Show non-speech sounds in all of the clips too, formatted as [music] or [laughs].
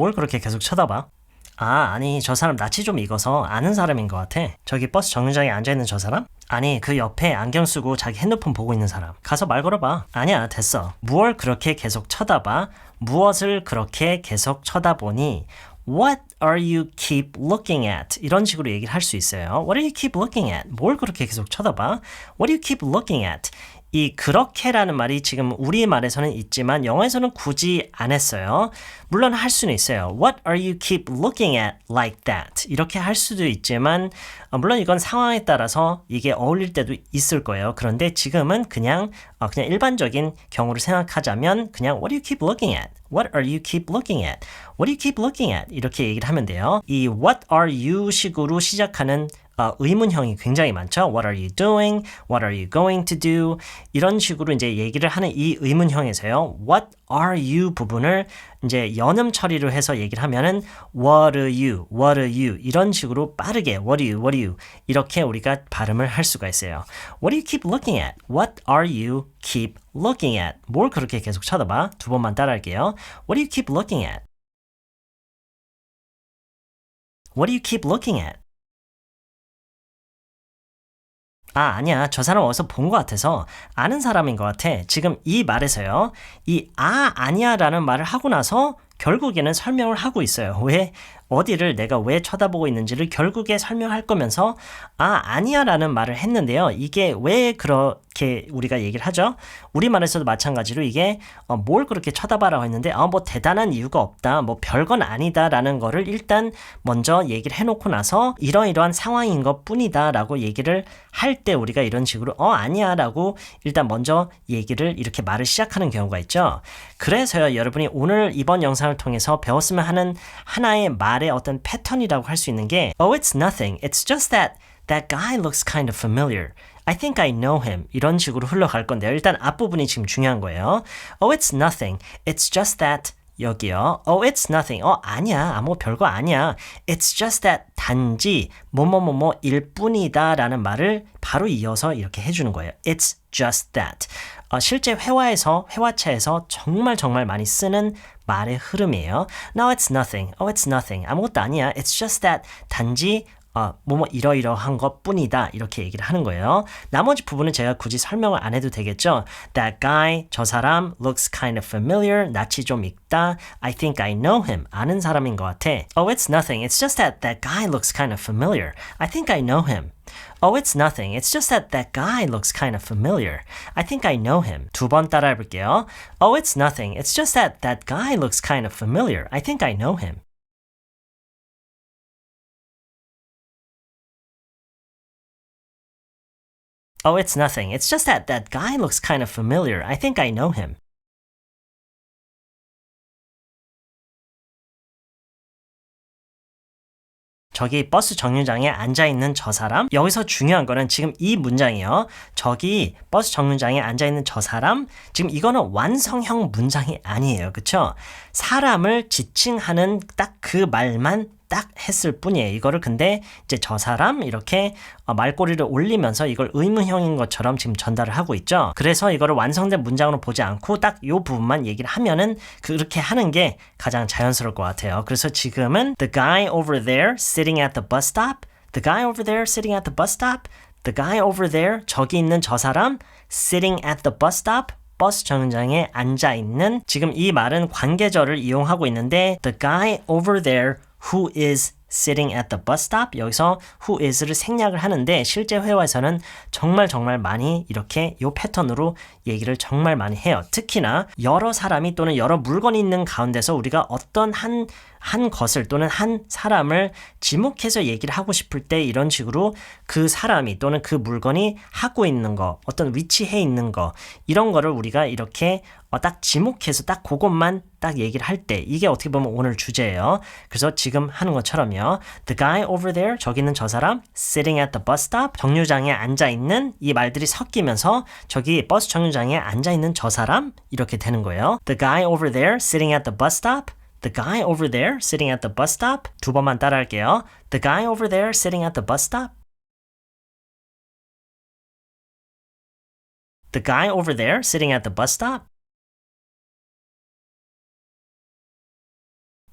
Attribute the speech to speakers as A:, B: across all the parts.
A: 뭘 그렇게 계속 쳐다봐? 아, 아니, 저 사람 낯이 좀 익어서 아는 사람인 것 같아. 저기 버스 정류장에 앉아있는 저 사람? 아니, 그 옆에 안경 쓰고 자기 핸드폰 보고 있는 사람. 가서 말 걸어봐. 아니야, 됐어. 무얼 그렇게 계속 쳐다봐? 무엇을 그렇게 계속 쳐다보니? What are you keep looking at? 이런 식으로 얘기를 할 수 있어요. What are you keep looking at? 뭘 그렇게 계속 쳐다봐? What do you keep looking at? 이 그렇게라는 말이 지금 우리 말에서는 있지만 영어에서는 굳이 안 했어요. 물론 할 수는 있어요. What are you keep looking at like that? 이렇게 할 수도 있지만 어, 물론 이건 상황에 따라서 이게 어울릴 때도 있을 거예요. 그런데 지금은 그냥 어, 그냥 일반적인 경우를 생각하자면 그냥 What do you keep looking at? What are you keep looking at? What do you keep looking at? 이렇게 얘기를 하면 돼요. 이 What are you 식으로 시작하는 어, 의문형이 굉장히 많죠. What are you doing? What are you going to do? 이런 식으로 이제 얘기를 하는 이 의문형에서요. What are you 부분을 이제 연음 처리로 해서 얘기를 하면은 What are you? What are you? 이런 식으로 빠르게 What are you? What are you? 이렇게 우리가 발음을 할 수가 있어요. What do you keep looking at? What are you keep looking at? 뭘 그렇게 계속 쳐다봐? 두 번만 따라할게요. What do you keep looking at? What do you keep looking at? 아, 아니야. 저 사람 어디서 본 것 같아서 아는 사람인 것 같아. 지금 이 말에서요. 이 아, 아니야 라는 말을 하고 나서 결국에는 설명을 하고 있어요. 왜? 어디를 내가 왜 쳐다보고 있는지를 결국에 설명할 거면서 아, 아니야 라는 말을 했는데요. 이게 왜 그렇게 우리가 얘기를 하죠? 우리말에서도 마찬가지로 이게 어, 뭘 그렇게 쳐다봐라고 했는데 아, 뭐 대단한 이유가 없다. 뭐 별건 아니다 라는 거를 일단 먼저 얘기를 해 놓고 나서 이러이러한 상황인 것 뿐이다 라고 얘기를 할 때 우리가 이런 식으로 어, 아니야 라고 일단 먼저 얘기를 이렇게 말을 시작하는 경우가 있죠. 그래서요, 여러분이 오늘 이번 영상을 통해서 배웠으면 하는 하나의 말의 어떤 패턴이라고 할 수 있는 게 Oh, it's nothing. It's just that that guy looks kind of familiar. I think I know him. 이런 식으로 흘러갈 건데요. 일단 앞부분이 지금 중요한 거예요. Oh, it's nothing. It's just that 여기요. Oh, it's nothing. 어, 아니야. 아무 별거 아니야. It's just that 단지 뭐뭐뭐뭐 일 뿐이다 라는 말을 바로 이어서 이렇게 해주는 거예요. It's just that. 어, 실제 회화에서, 회화체에서 정말 정말 많이 쓰는 말의 흐름이에요. No, it's nothing. Oh, it's nothing. 아무것도 아니야. It's just that. 단지 어, 뭐뭐 이러이러한 것 뿐이다. 이렇게 얘기를 하는 거예요. 나머지 부분은 제가 굳이 설명을 안 해도 되겠죠. That guy, 저 사람, looks kind of familiar. 낯이 좀 익다. I think I know him. 아는 사람인 것 같아. Oh, it's nothing. It's just that that guy looks kind of familiar. I think I know him. Oh, it's nothing. It's just that that guy looks kind of familiar. I think I know him. 두 번 따라해 볼게요. Oh, it's nothing. It's just that that guy looks kind of familiar. I think I know him. Oh, it's nothing. It's just that that guy looks kind of familiar. I think I know him. 저기 버스 정류장에 앉아 있는 저 사람. 여기서 중요한 거는 지금 이 문장이요. 저기 버스 정류장에 앉아 있는 저 사람. 지금 이거는 완성형 문장이 아니에요. 그쵸? 사람을 지칭하는 딱 그 말만 딱 했을 뿐이에요. 이거를 근데 이제 저 사람 이렇게 어, 말꼬리를 올리면서 이걸 의문형인 것처럼 지금 전달을 하고 있죠. 그래서 이거를 완성된 문장으로 보지 않고 딱이 부분만 얘기를 하면은 그렇게 하는 게 가장 자연스러울 것 같아요. 그래서 지금은 the guy over there sitting at the bus stop, the guy over there sitting at the bus stop, the guy over there 저기 있는 저 사람 sitting at the bus stop 버스 정류장에 앉아 있는 지금 이 말은 관계절을 이용하고 있는데 the guy over there who is sitting at the bus stop 여기서 who is를 생략을 하는데 실제 회화에서는 정말 정말 많이 이렇게 이 패턴으로 얘기를 정말 많이 해요. 특히나 여러 사람이 또는 여러 물건이 있는 가운데서 우리가 어떤 한한 것을 또는 한 사람을 지목해서 얘기를 하고 싶을 때 이런 식으로 그 사람이 또는 그 물건이 하고 있는 거, 어떤 위치해 있는 거, 이런 거를 우리가 이렇게 어, 딱 지목해서 딱 그것만 딱 얘기를 할 때 이게 어떻게 보면 오늘 주제예요. 그래서 지금 하는 것처럼요. The guy over there 저기 있는 저 사람 sitting at the bus stop 정류장에 앉아 있는 이 말들이 섞이면서 저기 버스 정류장에 앉아 있는 저 사람 이렇게 되는 거예요. The guy over there sitting at the bus stop The guy over there sitting at the bus stop. 두 번만 따라할게요. The guy over there sitting at the bus stop. The guy over there sitting at the bus stop.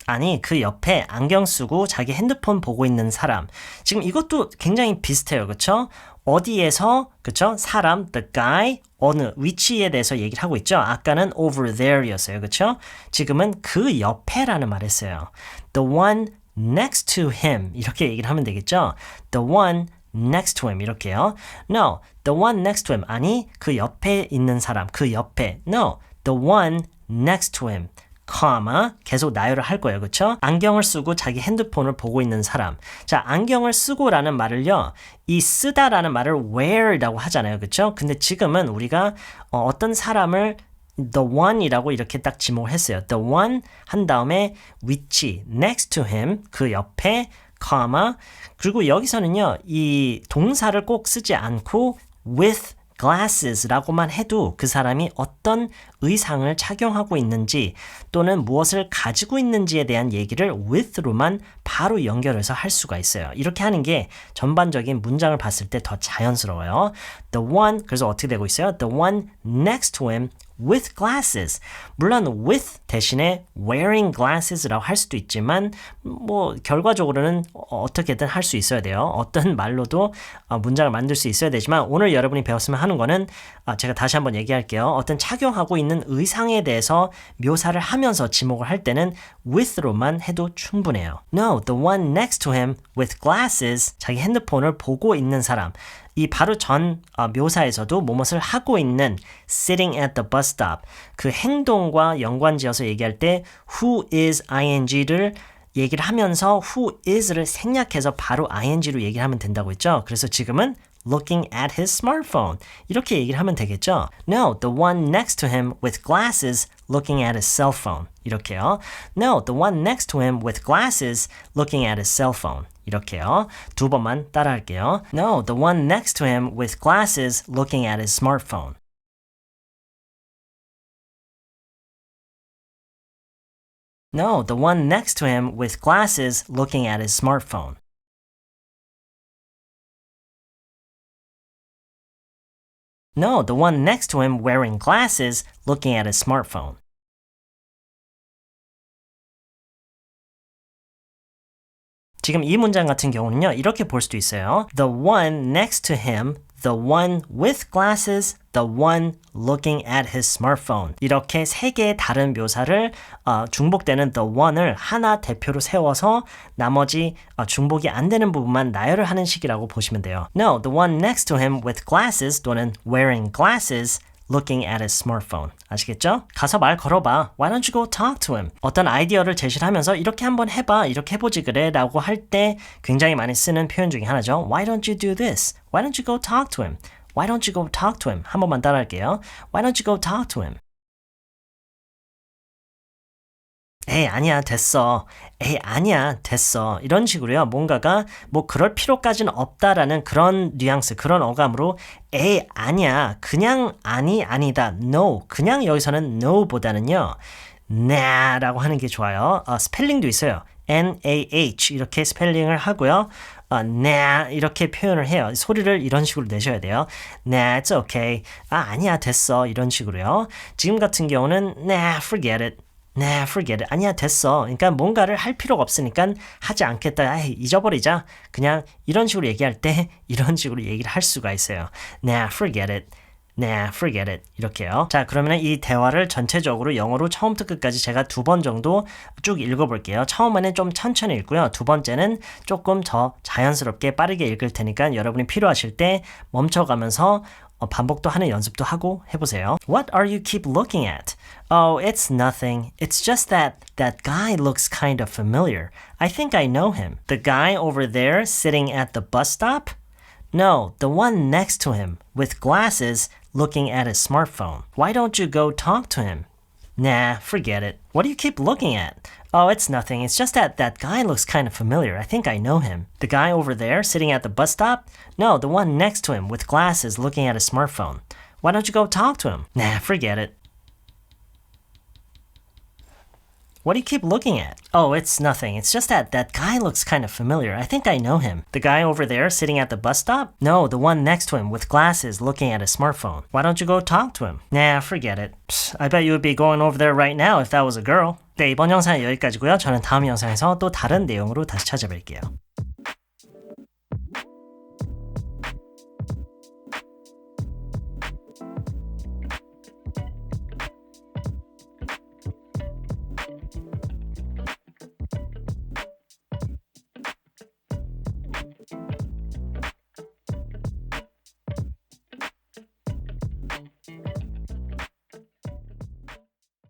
A: 아니 그 옆에 안경 쓰고 자기 핸드폰 보고 있는 사람. 지금 이것도 굉장히 비슷해요. 그쵸? 어디에서 그쵸? 사람 the guy 어느 위치에 대해서 얘기를 하고 있죠. 아까는 over there였어요. 그쵸? 지금은 그 옆에라는 말 했어요. The one next to him 이렇게 얘기를 하면 되겠죠. The one next to him 이렇게요. No, the one next to him 아니 그 옆에 있는 사람 그 옆에 No, the one next to him. Comma 계속 나열을 할 거예요. 그렇죠? 안경을 쓰고 자기 핸드폰을 보고 있는 사람. 자, 안경을 쓰고라는 말을요. 이 쓰다라는 말을 wear라고 하잖아요. 그렇죠? 근데 지금은 우리가 어, 어떤 사람을 the one이라고 이렇게 딱 지목을 했어요. the one 한 다음에 위치 next to him 그 옆에 comma 그리고 여기서는요. 이 동사를 꼭 쓰지 않고 with glasses라고만 해도 그 사람이 어떤 의상을 착용하고 있는지 또는 무엇을 가지고 있는지에 대한 얘기를 with로만 바로 연결해서 할 수가 있어요. 이렇게 하는 게 전반적인 문장을 봤을 때 더 자연스러워요. The one 그래서 어떻게 되고 있어요? The one next to him with glasses. 물론 with 대신에 wearing glasses라고 할 수도 있지만 뭐 결과적으로는 어떻게든 할 수 있어야 돼요. 어떤 말로도 문장을 만들 수 있어야 되지만 오늘 여러분이 배웠으면 하는 거는 제가 다시 한번 얘기할게요. 어떤 착용하고 있는 의상에 대해서 묘사를 하면서 지목을 할 때는 with로만 해도 충분해요. No, the one next to him with glasses. 자기 핸드폰을 보고 있는 사람. 이 바로 전 어, 묘사에서도 무엇을 하고 있는 sitting at the bus stop 그 행동과 연관지어서 얘기할 때 who is ing를 얘기를 하면서 who is를 생략해서 바로 ing로 얘기를 하면 된다고 했죠. 그래서 지금은 looking at his smartphone. 이렇게 얘기를 하면 되겠죠. No, the one next to him with glasses looking at his cell phone. 이렇게요. No, the one next to him with glasses looking at his cell phone. 이렇게요. 두 번만 따라할게요. No, the one next to him with glasses looking at his smartphone. No, the one next to him with glasses looking at his smartphone. No, the one next to him wearing glasses looking at his smartphone. 지금 이 문장 같은 경우는요, 이렇게 볼 수도 있어요. The one next to him, the one with glasses, the one looking at his smartphone. 이렇게 세 개의 다른 묘사를 어, 중복되는 the one을 하나 대표로 세워서 나머지 어, 중복이 안 되는 부분만 나열을 하는 식이라고 보시면 돼요. No, the one next to him with glasses 또는 wearing glasses looking at his smartphone. 아시겠죠? 가서 말 걸어봐. Why don't you go talk to him? 어떤 아이디어를 제시를 하면서 이렇게 한번 해봐. 이렇게 해보지 그래. 라고 할 때 굉장히 많이 쓰는 표현 중에 하나죠. Why don't you do this? Why don't you go talk to him? Why don't you go talk to him? 한 번만 따라할게요. Why don't you go talk to him? 에이, 아니야, 됐어. 에이, 아니야, 됐어. 이런 식으로요. 뭔가가 뭐 그럴 필요까지는 없다라는 그런 뉘앙스, 그런 어감으로 에이, 아니야. 그냥 아니, 아니다. no. 그냥 여기서는 no보다는요. nah 라고 하는 게 좋아요. 어, 스펠링도 있어요. N-A-H 이렇게 스펠링을 하고요. 어, nah 이렇게 표현을 해요. 소리를 이런 식으로 내셔야 돼요. Nah, it's okay. 아, 아니야, 됐어. 이런 식으로요. 지금 같은 경우는 nah, forget it. 네, forget it. 아니야, 됐어. 그러니까 뭔가를 할 필요가 없으니까 하지 않겠다. 에이, 잊어버리자. 그냥 이런 식으로 얘기할 때 [laughs] 이런 식으로 얘기를 할 수가 있어요. 네, forget it. 네, forget it. 이렇게요. 자, 그러면 이 대화를 전체적으로 영어로 처음부터 끝까지 제가 두 번 정도 쭉 읽어볼게요. 처음에는 좀 천천히 읽고요. 두 번째는 조금 더 자연스럽게 빠르게 읽을 테니까 여러분이 필요하실 때 멈춰가면서 어, 반복도 하는 연습도 하고 해보세요. What are you keep looking at? Oh, it's nothing. It's just that that guy looks kind of familiar. I think I know him. The guy over there sitting at the bus stop? No, the one next to him with glasses looking at his smartphone. Why don't you go talk to him? Nah, forget it. What do you keep looking at? Oh, it's nothing. It's just that that guy looks kind of familiar. I think I know him. The guy over there sitting at the bus stop? No, the one next to him with glasses looking at a smartphone. Why don't you go talk to him? Nah, forget it. What do you keep looking at? Oh, it's nothing. It's just that that guy looks kind of familiar. I think I know him. The guy over there sitting at the bus stop? No, the one next to him with glasses looking at his smartphone. Why don't you go talk to him? Nah, forget it. Psst, I bet you would be going over there right now if that was a girl. 네, 이번 영상은 여기까지고요. 저는 다음 영상에서 또 다른 내용으로 다시 찾아뵐게요.